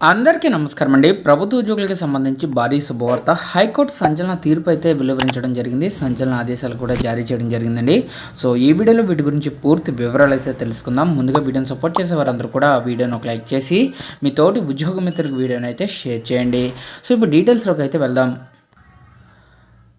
అందరికీ నమస్కారం అండి. ప్రభుత్వ ఉద్యోగులకి సంబంధించి భారీ శుభవార్త. హైకోర్టు సంచలన తీర్పు అయితే వెలువరించడం జరిగింది. సంచలన ఆదేశాలు కూడా జారీ చేయడం జరిగిందండి. సో ఈ వీడియోలో వీటి గురించి పూర్తి వివరాలు అయితే తెలుసుకుందాం. ముందుగా వీడియోని సపోర్ట్ చేసే వారందరూ కూడా వీడియోను ఒక లైక్ చేసి మీ తోటి ఉద్యోగ మిత్రులకు వీడియోని అయితే షేర్ చేయండి. సో ఇప్పుడు డీటెయిల్స్లోకి అయితే వెళ్దాం.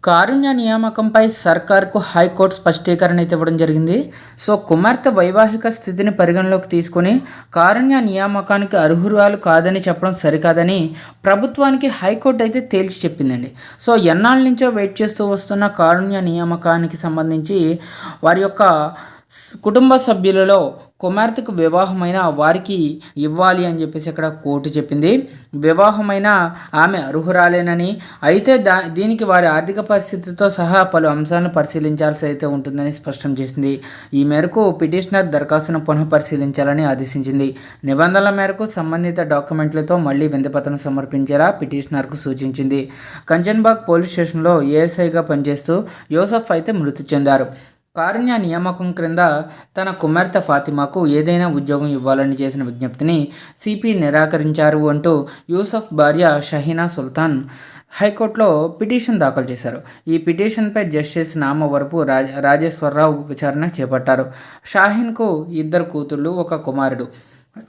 కారుణ్య నియామకంపై సర్కార్కు హైకోర్టు స్పష్టీకరణ అయితే ఇవ్వడం జరిగింది. సో కుమార్తె వైవాహిక స్థితిని పరిగణలోకి తీసుకుని కారుణ్య నియామకానికి అర్హురాలు కాదని చెప్పడం సరికాదని ప్రభుత్వానికి హైకోర్టు అయితే తేల్చి చెప్పిందండి. సో ఎన్నాళ్ళ నుంచో వెయిట్ చేస్తూ వస్తున్న కారుణ్య నియామకానికి సంబంధించి వారి యొక్క కుటుంబ సభ్యులలో కుమార్తెకు వివాహమైన వారికి ఇవ్వాలి అని చెప్పేసి ఇక్కడ కోర్టు చెప్పింది. వివాహమైన ఆమె అర్హురాలేనని అయితే దా దీనికి వారి ఆర్థిక పరిస్థితితో సహా పలు అంశాలను పరిశీలించాల్సి అయితే ఉంటుందని స్పష్టం చేసింది. ఈ మేరకు పిటిషనర్ దరఖాస్తును పునః పరిశీలించాలని ఆదేశించింది. నిబంధనల మేరకు సంబంధిత డాక్యుమెంట్లతో మళ్ళీ విందపత్రం సమర్పించేలా పిటిషనర్కు సూచించింది. కంచన్బాగ్ పోలీస్ స్టేషన్లో ఏఎస్ఐగా పనిచేస్తూ యోసఫ్ అయితే మృతి చెందారు. కారుణ్య నియామకం క్రింద తన కుమార్తె ఫాతిమాకు ఏదైనా ఉద్యోగం ఇవ్వాలని చేసిన విజ్ఞప్తిని సిపి నిరాకరించారు అంటూ యూసఫ్ భార్య షహీనా సుల్తాన్ హైకోర్టులో పిటిషన్ దాఖలు చేశారు. ఈ పిటిషన్పై జస్టిస్ నామ వరపు రాజేశ్వరరావు విచారణ చేపట్టారు. షాహీన్కు ఇద్దరు కూతుళ్ళు ఒక కుమారుడు.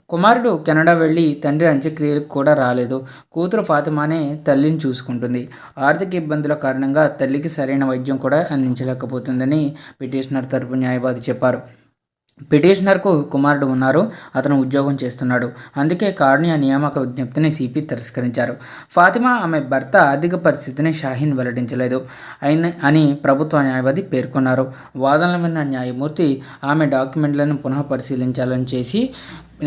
కుమారుడు కెనడా వెళ్ళి తండ్రి అంత్యక్రియలకు కూడా రాలేదు. కూతురు ఫాతిమానే తల్లిని చూసుకుంటుంది. ఆర్థిక ఇబ్బందుల కారణంగా తల్లికి సరైన వైద్యం కూడా అందించలేకపోతుందని పిటిషనర్ తరపు న్యాయవాది చెప్పారు. పిటిషనర్కు కుమారుడు ఉన్నారు. అతను ఉద్యోగం చేస్తున్నాడు. అందుకే కారుణ్య నియామక విజ్ఞప్తిని సిపి తిరస్కరించారు. ఫాతిమా ఆమె భర్త ఆర్థిక పరిస్థితిని షాహీన్ వెల్లడించలేదు అయిన అని ప్రభుత్వ న్యాయవాది పేర్కొన్నారు. వాదనలు విన్న న్యాయమూర్తి ఆమె డాక్యుమెంట్లను పునః పరిశీలించాలని చేసి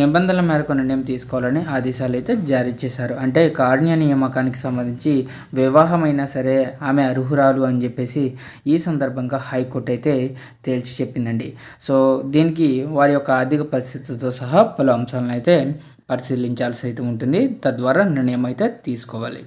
నిబంధనల మేరకు నిర్ణయం తీసుకోవాలని ఆదేశాలు అయితే జారీ చేశారు. అంటే కార్ణ్య నియామకానికి సంబంధించి వివాహమైనా సరే ఆమె అర్హురాలు అని చెప్పేసి ఈ సందర్భంగా హైకోర్టు అయితే తేల్చి చెప్పిందండి. సో దీనికి వారి యొక్క ఆర్థిక పరిస్థితితో సహా పలు అంశాలను అయితే పరిశీలించాల్సి అయితే ఉంటుంది. తద్వారా నిర్ణయం అయితే తీసుకోవాలి.